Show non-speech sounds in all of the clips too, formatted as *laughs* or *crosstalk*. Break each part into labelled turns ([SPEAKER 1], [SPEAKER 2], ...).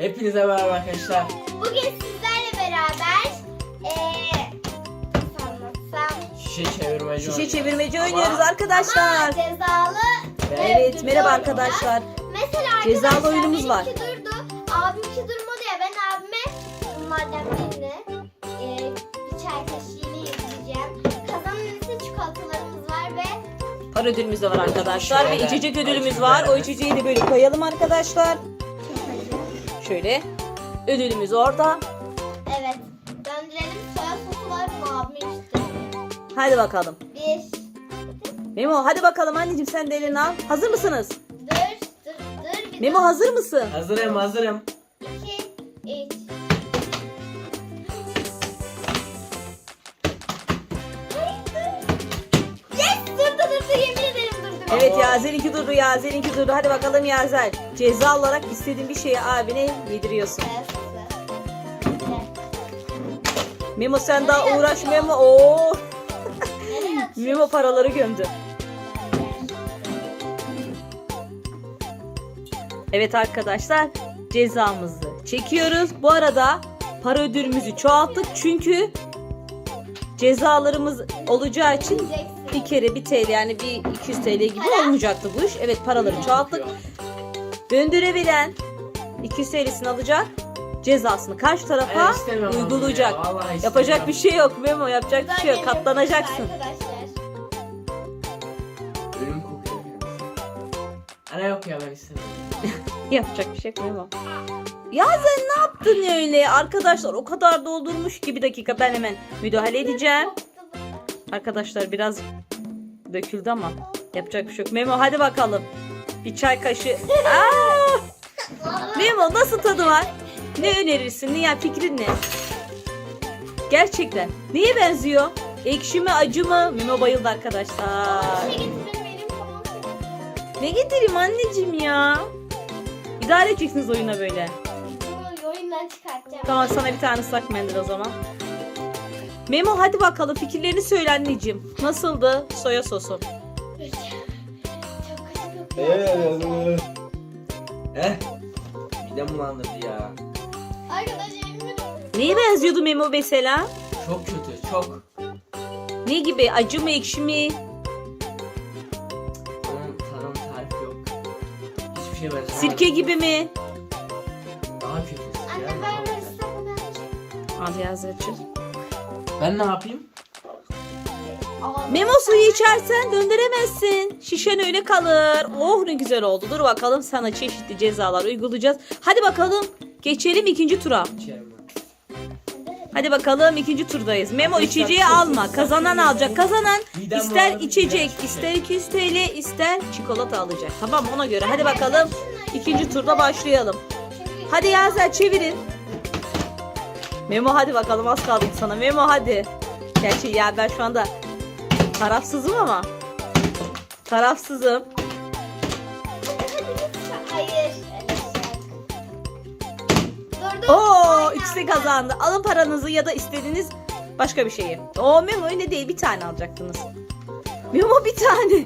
[SPEAKER 1] Hepinize merhaba arkadaşlar.
[SPEAKER 2] Bugün sizlerle beraber eee
[SPEAKER 1] Şişe çevirmeci
[SPEAKER 3] Şişe
[SPEAKER 1] oynayacağız.
[SPEAKER 3] çevirmeci
[SPEAKER 1] Ama
[SPEAKER 3] oynuyoruz arkadaşlar.
[SPEAKER 2] ama cezalı
[SPEAKER 3] Evet
[SPEAKER 2] ve
[SPEAKER 3] merhaba arkadaşlar.
[SPEAKER 2] Mesela
[SPEAKER 3] Cezalı
[SPEAKER 2] arkadaşlar
[SPEAKER 3] oyunumuz var.
[SPEAKER 2] benimki durdu. Abimki durmadı ya ben abime bunlardan birini eee bir çay kaşığıyla yedireceğim. Kazanan ise çikolatalarımız var ve
[SPEAKER 3] Para ödülümüz de var arkadaşlar ve
[SPEAKER 1] Şöyle.
[SPEAKER 3] içecek ödülümüz var. O içeceği de böyle koyalım arkadaşlar. Şöyle. Ödülümüz orada.
[SPEAKER 2] evet döndürelim soya sosu var mı abime işte.
[SPEAKER 3] Hadi bakalım.
[SPEAKER 2] Bir
[SPEAKER 3] Memo hadi bakalım anneciğim sen de elini al. Hazır mısınız?
[SPEAKER 2] dur dur dur bir
[SPEAKER 3] Memo hazır mısın?
[SPEAKER 1] Hazırım hazırım.
[SPEAKER 2] iki üç Yes durdu durdu yemin ederim durdu.
[SPEAKER 3] Evet Yazel'inki durdu Yazel'inki durdu. Hadi bakalım Yazel. Ceza olarak istediğin bir şeyi abine yediriyorsun. Memo sen daha uğraş Memo. Oo. *laughs* Memo paraları gömdü. Evet arkadaşlar cezamızı çekiyoruz. Bu arada para ödülümüzü çoğalttık çünkü cezalarımız olacağı için bir kere bir TL yani bir 200 TL gibi olmayacaktı bu iş. Evet paraları çoğalttık. Döndürebilen 200 TL'sini alacak. Cezasını karşı tarafa uygulayacak.
[SPEAKER 1] ya.
[SPEAKER 3] Yapacak bir şey yok Memo yapacak bir şey yok. Katlanacaksın.
[SPEAKER 2] Arkadaşlar.
[SPEAKER 1] Ölüm kokuyor. Ana yok ya ben istemiyorum. *laughs*
[SPEAKER 3] Yapacak bir şey yok Memo. Ya sen ne yaptın öyle? Arkadaşlar o kadar doldurmuş ki bir dakika ben hemen müdahale edeceğim. Arkadaşlar biraz döküldü ama yapacak bir şey yok. Memo hadi bakalım. Bir çay kaşığı. *laughs* Aa! Memo nasıl tadı var? Ne önerirsin? Ne ya fikrin ne? Gerçekten. Neye benziyor? Ekşi mi acı mı? Memo bayıldı arkadaşlar. Ne getireyim anneciğim ya? İdare edeceksiniz oyuna böyle.
[SPEAKER 2] Bu oyundan çıkartacağım.
[SPEAKER 3] Tamam sana bir tane ıslak mendil o zaman. Memo hadi bakalım fikirlerini söyle anneciğim. Nasıldı soya sosu?
[SPEAKER 2] Çok kötü kokuyor.
[SPEAKER 1] Eh. Midem bulandırdı ya.
[SPEAKER 2] Ederim.
[SPEAKER 3] Neye benziyordu Memo mesela?
[SPEAKER 1] Çok kötü çok.
[SPEAKER 3] Ne gibi? Acı mı ekşi mi?
[SPEAKER 1] Onun tanım tarifi yok. Hiçbir şey benzemez.
[SPEAKER 3] Sirke gibi mi?
[SPEAKER 1] Daha kötü.
[SPEAKER 2] Anne
[SPEAKER 1] Yani
[SPEAKER 2] ben de
[SPEAKER 1] kötü.
[SPEAKER 2] ıslak
[SPEAKER 3] Al yazıcı.
[SPEAKER 1] Ben ne yapayım?
[SPEAKER 3] Memo suyu içersen döndüremezsin. Şişen öyle kalır. Oh ne güzel oldu. Dur bakalım sana çeşitli cezalar uygulayacağız. Hadi bakalım geçelim ikinci tura. Hadi bakalım ikinci turdayız. Memo içeceği alma. Kazanan alacak. Kazanan ister içecek, ister 200 TL, ister çikolata alacak. Tamam ona göre. Hadi bakalım ikinci turda başlayalım. Hadi Yazel çevirin. Memo hadi bakalım az kaldı sana. Memo hadi. Gerçi ya ben şu anda tarafsızım ama. Tarafsızım.
[SPEAKER 2] Hayır. Dur dur.
[SPEAKER 3] Oo ikisi kazandı. Alın paranızı ya da istediğiniz başka bir şeyi. Oo Memo öyle değil bir tane alacaktınız. Memo bir tane.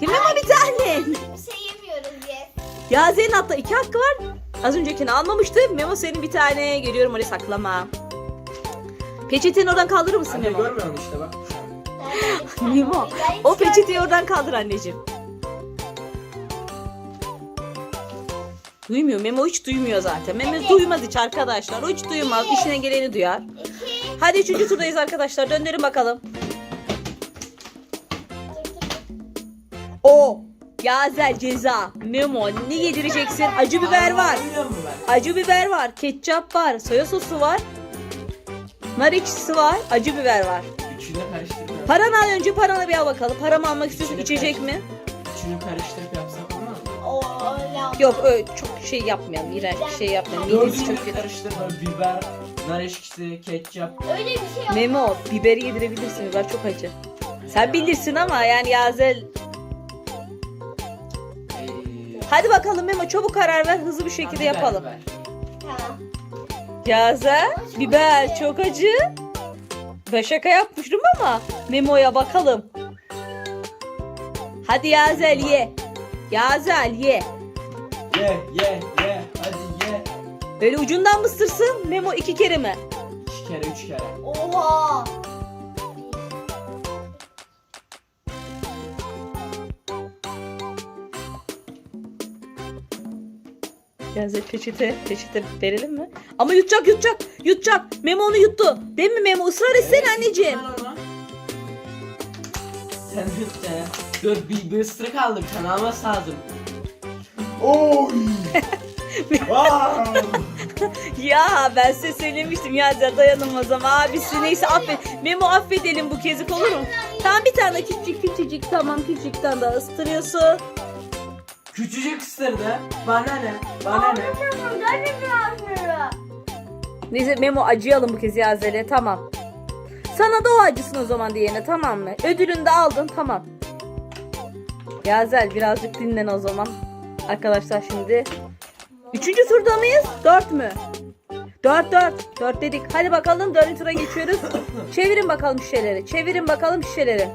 [SPEAKER 3] Ya Memo bir tane.
[SPEAKER 2] Bir şey yemiyoruz yes.
[SPEAKER 3] Ya hatta iki hakkı var. Az öncekini almamıştı. Memo senin bir tane. Görüyorum orayı saklama. Peçeteni oradan kaldırır mısın
[SPEAKER 1] Anne
[SPEAKER 3] Memo?
[SPEAKER 1] görmüyor musun işte bak.
[SPEAKER 3] Memo. O peçeteyi oradan kaldır anneciğim. Duymuyor. Memo hiç duymuyor zaten. Memo
[SPEAKER 2] Evet.
[SPEAKER 3] duymaz hiç arkadaşlar. O hiç duymaz. İşine geleni duyar.
[SPEAKER 2] İki.
[SPEAKER 3] Hadi üçüncü turdayız arkadaşlar. Döndürün bakalım. O. Yazel ceza. Memo ne yedireceksin? Acı biber var. Acı biber var. Ketçap var. Soya sosu var. Nar ekşisi var. Acı biber var. Paranı al önce paranı bir al bakalım. Paramı almak istiyorsun
[SPEAKER 1] İçine
[SPEAKER 3] içecek
[SPEAKER 1] karıştır.
[SPEAKER 3] mi?
[SPEAKER 1] Üçünü karıştırıp yapsak mı?
[SPEAKER 2] Oo öyle
[SPEAKER 3] Yok öyle çok şey yapmayalım. İğrenç bir şey yapmayalım. Midesi çok
[SPEAKER 1] Dördünü
[SPEAKER 3] kötü.
[SPEAKER 1] karıştır böyle biber, nar ekşisi, ketçap.
[SPEAKER 2] Öyle bir şey yok.
[SPEAKER 3] Memo biberi yedirebilirsin. Biber çok acı. Sen bilirsin ama yani Yazel.
[SPEAKER 1] Ee,
[SPEAKER 3] Hadi bakalım Memo çabuk karar ver. Hızlı bir şekilde
[SPEAKER 1] biber,
[SPEAKER 3] yapalım.
[SPEAKER 1] biber.
[SPEAKER 2] Tamam.
[SPEAKER 3] Yazel biber çok acı. Ben şaka yapmıştım ama Memo'ya bakalım. Hadi Yazel ye. Yazel ye.
[SPEAKER 1] Ye ye ye hadi ye.
[SPEAKER 3] Böyle ucundan mı ısırsın? Memo iki kere mi?
[SPEAKER 1] İki kere üç kere.
[SPEAKER 2] Oha.
[SPEAKER 3] Yazel peçete, peçete verelim mi? Ama yutacak yutacak yutacak. Memo onu yuttu. Değil mi Memo? Israr etsene anneciğim.
[SPEAKER 1] Sen tut ya. Dur bir, bir ısırık aldım. Sen alması lazım. Oy! *laughs* wow!
[SPEAKER 3] Ya ben size söylemiştim Yazel dayanamaz ama abisi neyse affet. Memo affedelim bu kezik olur mu? Tamam bir tane küçük küçücük tamam küçükten daha ıstırıyorsun.
[SPEAKER 1] Küçücük ısırdı. Bana ne? Bana ne?
[SPEAKER 3] Neyse Memo acıyalım bu kez Yazel'e tamam. Sana da o acısın o zaman diyene tamam mı? Ödülünü de aldın tamam. Yazel birazcık dinlen o zaman. Arkadaşlar şimdi. Üçüncü turda mıyız? Dört mü? Dört dört. Dört dedik. Hadi bakalım dördüncü tura geçiyoruz. Çevirin bakalım şişeleri. Çevirin bakalım şişeleri.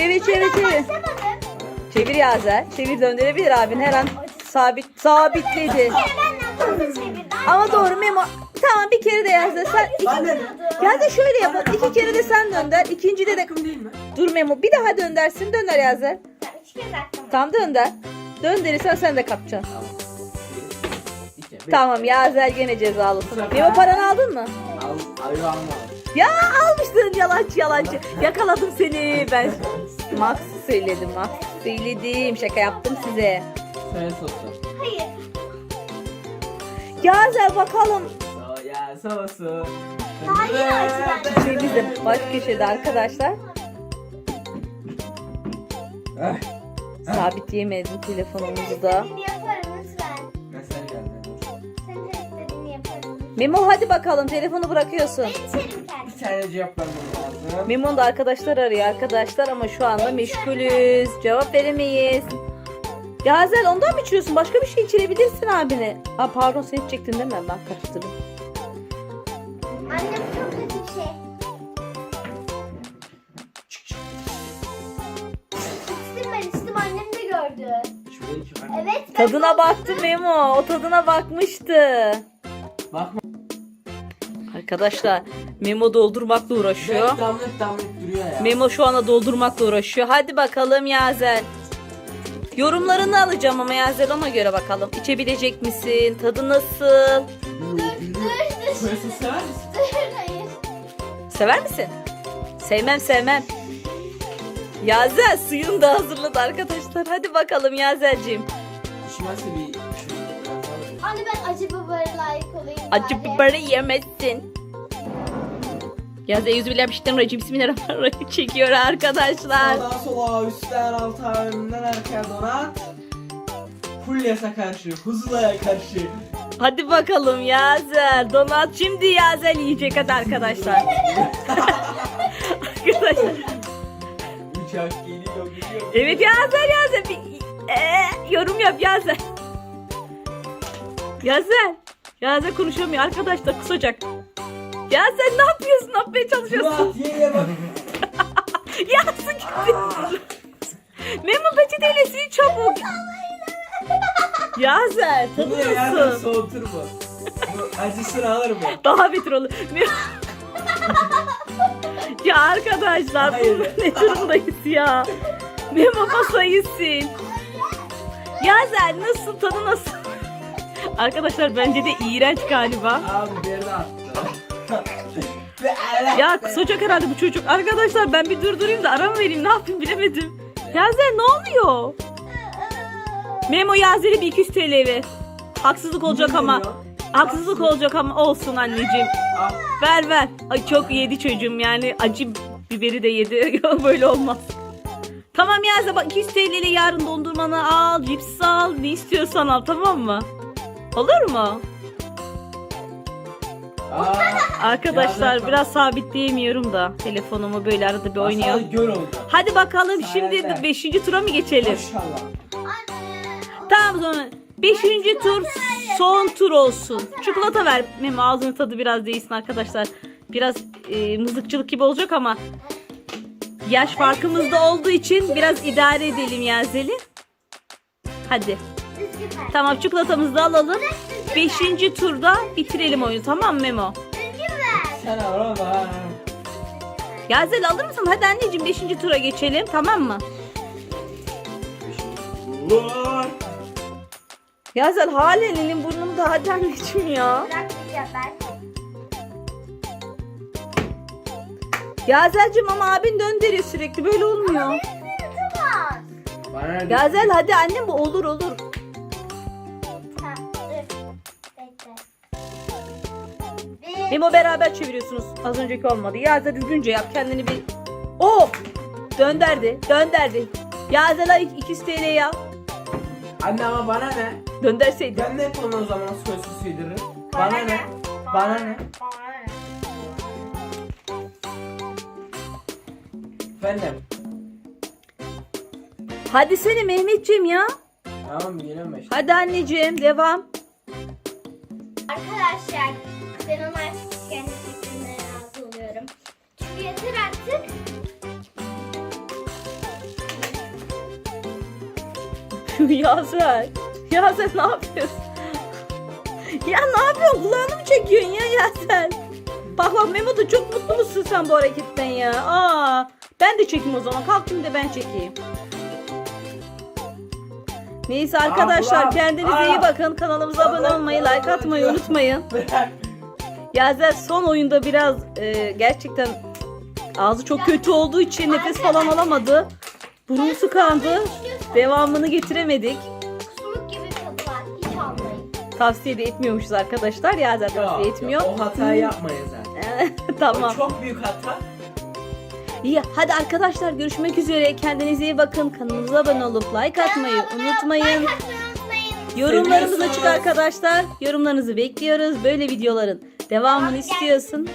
[SPEAKER 3] Çevir çevir çevir. Çevir Yazel. Çevir döndürebilir abin her an sabit sabitledi. Ama doğru Memo. Tamam bir kere de Yazel sen
[SPEAKER 1] ne?
[SPEAKER 3] ya da şöyle yapalım. iki kere de sen dönder. İkincide de dur Memo. Bir daha döndersin.
[SPEAKER 2] Kez attım.
[SPEAKER 3] Tamam dönder. Döndürürsen sen de kapacaksın.
[SPEAKER 1] Tamam. İki,
[SPEAKER 3] Yazel gene cezalısın. Memo paranı aldın mı?
[SPEAKER 1] Al, ayı alma.
[SPEAKER 3] Ya almıştın yalancı yalancı. Yakaladım seni ben. Max söyledim Max. Söyledim şaka yaptım size.
[SPEAKER 1] Söyle sosu.
[SPEAKER 2] Hayır.
[SPEAKER 3] Yazel bakalım.
[SPEAKER 1] Soya sosu.
[SPEAKER 2] Hayır, acı ben-
[SPEAKER 3] Şeyimiz de baş köşede arkadaşlar.
[SPEAKER 1] Eh,
[SPEAKER 3] Sabitleyemedim telefonumuzu da.
[SPEAKER 2] İstediğini yaparım lütfen.
[SPEAKER 1] Mesele geldi.
[SPEAKER 3] Memo hadi bakalım telefonu bırakıyorsun.
[SPEAKER 2] Ben içerim kendim.
[SPEAKER 1] Tane cevap vermem lazım.
[SPEAKER 3] Memo'nun da arkadaşlar arıyor arkadaşlar ama şu anda meşgulüz. Cevap veremeyiz. Yazel ondan mı içiyorsun? Başka bir şey içirebilirsin abine. Aa pardon sen içecektin değil mi? Ben karıştırdım.
[SPEAKER 2] Annem çok kötü bir şey. İçtim ben içtim annem de gördü.
[SPEAKER 1] Şuraya iki ben.
[SPEAKER 2] Evet. ben
[SPEAKER 3] Tadına baktı Memo. O tadına bakmıştı.
[SPEAKER 1] Bakma.
[SPEAKER 3] Arkadaşlar Memo doldurmakla uğraşıyor.
[SPEAKER 1] Damlık damlık duruyor ya.
[SPEAKER 3] Memo şu anda doldurmakla uğraşıyor. Hadi bakalım Yazel. Yorumlarını alacağım ama Yazel ona göre bakalım. İçebilecek misin? Tadı nasıl?
[SPEAKER 1] Sever misin?
[SPEAKER 2] Hayır.
[SPEAKER 3] Sever misin? Sevmem sevmem. Yazel suyunu da hazırladı arkadaşlar. Hadi bakalım Yazel'cim.
[SPEAKER 1] İçmezse bir
[SPEAKER 2] Anne ben acı biberi layık olayım
[SPEAKER 3] Acı
[SPEAKER 2] bari.
[SPEAKER 3] biberi yemezsin. Bile piştin racim bismillahirrahmanirrahim *laughs* çekiyor arkadaşlar.
[SPEAKER 1] Sağdan sola, üstten alta, önünden arkaya donat. Fulyas'a karşı, Huzula'ya karşı.
[SPEAKER 3] Hadi bakalım Yazel. Donat şimdi Yazel yiyecek hadi arkadaşlar. arkadaşlar.
[SPEAKER 1] Uçak geliyor, gidiyor.
[SPEAKER 3] Evet Yazel Yazel. Bir, Ee, yorum yap Yazel. Yazel. Yazel konuşamıyor arkadaşlar kusacak. Yazel ne yapıyorsun? Ne yapmaya çalışıyorsun?
[SPEAKER 1] Bak. *laughs*
[SPEAKER 3] Yazel gitti. Memo peçeteyle sil çabuk. Yazel tadı
[SPEAKER 1] Bunu yerden
[SPEAKER 3] nasıl?
[SPEAKER 1] soğutur mu? Bu acısını alır mı?
[SPEAKER 3] Daha beter olur. *laughs* Ya arkadaşlar
[SPEAKER 1] Hayır.
[SPEAKER 3] bu ne durumdayız ya? Memo masayı sil. Yazel nasıl tadı nasıl? Arkadaşlar bence de iğrenç galiba.
[SPEAKER 1] Abi ala-
[SPEAKER 3] Ya kusacak herhalde bu çocuk. Arkadaşlar ben bir durdurayım da ara mı vereyim ne yapayım bilemedim. Yazel ne oluyor? Memo Yazel'e bir 200 TL ver. Haksızlık olacak ama. Haksızlık olacak ama olsun anneciğim. Ver ver. Ay çok yedi çocuğum yani acı biberi de yedi. *laughs* Böyle olmaz. Tamam Yazel bak 200 TL ile yarın dondurmanı al, cips al, ne istiyorsan al tamam mı? Olur mu?
[SPEAKER 1] Aa,
[SPEAKER 3] Arkadaşlar biraz sabitleyemiyorum da telefonumu böyle arada bir oynuyor.
[SPEAKER 1] masal gör oldu.
[SPEAKER 3] Hadi bakalım şimdi
[SPEAKER 1] Sayende.
[SPEAKER 3] 5. tura mı geçelim?
[SPEAKER 1] Maşallah.
[SPEAKER 3] Tamam o zaman 5. tur son tur olsun. Çikolata ver. Memo ağzının tadı biraz değilsin arkadaşlar. Biraz e, mızıkçılık gibi olacak ama yaş farkımız da olduğu için biraz idare edelim Yazeli. Hadi.
[SPEAKER 2] Süper.
[SPEAKER 3] Tamam çikolatamızı da alalım. Beşinci turda bitirelim oyunu tamam mı Memo?
[SPEAKER 2] Ver.
[SPEAKER 1] Sen al baba.
[SPEAKER 3] Yazel alır mısın? Hadi anneciğim beşinci tura geçelim tamam mı?
[SPEAKER 1] Vur.
[SPEAKER 3] Yazel halen elin burnumda hadi anneciğim ya.
[SPEAKER 2] Bırakmayacağım ben.
[SPEAKER 3] Yazel'cim ama abin döndürüyor sürekli böyle olmuyor.
[SPEAKER 2] Tamam.
[SPEAKER 1] Bana ne?
[SPEAKER 3] Yazel hadi annem bu olur olur. Memo beraber çeviriyorsunuz. Az önceki olmadı. Yazel düzgünce yap kendini bir... Oh! Dönderdi. Dönderdi. Yazel ay 200 TL yap.
[SPEAKER 1] Anne ama bana ne?
[SPEAKER 3] Dönderseydi.
[SPEAKER 1] Ben de hep onu o zaman sözsüz süydürürüm. Bana ne? Bana ne?
[SPEAKER 2] Bana ne?
[SPEAKER 1] Efendim.
[SPEAKER 3] Hadi seni Mehmetciğim ya.
[SPEAKER 1] Tamam ben.
[SPEAKER 3] Hadi anneciğim devam.
[SPEAKER 2] Arkadaşlar ben ona kendi fikrimden razı oluyorum. Çünkü yeter artık. *laughs*
[SPEAKER 3] Yazel. Yazel ne yapıyorsun? ya ne yapıyorsun? Kulağını mı çekiyorsun ya Yazel? Bak bak Memo da çok mutlu musun sen bu hareketten ya? Aa, ben de çekeyim o zaman. Kalkayım da ben çekeyim. Neyse arkadaşlar
[SPEAKER 1] Abla,
[SPEAKER 3] kendinize iyi bakın. Kanalımıza abone olmayı, like atmayı
[SPEAKER 1] abla.
[SPEAKER 3] unutmayın. *laughs* Yazel son oyunda biraz e, gerçekten ağzı çok kötü olduğu için nefes falan alamadı. Burnu tıkandı. Devamını getiremedik.
[SPEAKER 2] Kusmuk gibi tadı var. Hiç almayın.
[SPEAKER 3] Tavsiye de etmiyormuşuz arkadaşlar. Yazel tavsiye etmiyor.
[SPEAKER 1] yok, O hatayı yapmayın zaten. *laughs*
[SPEAKER 3] tamam.
[SPEAKER 1] O çok büyük hata.
[SPEAKER 3] İyi hadi arkadaşlar görüşmek üzere. Kendinize iyi bakın. Kanalımıza abone olup like atmayı unutmayın.
[SPEAKER 1] Seviyorsunuz.
[SPEAKER 3] açık arkadaşlar. Yorumlarınızı bekliyoruz. Böyle videoların devamını istiyorsun.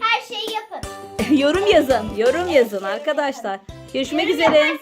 [SPEAKER 2] Her şeyi yapın. *laughs*
[SPEAKER 3] Yorum yazın. Yorum yazın arkadaşlar. Görüşmek üzere.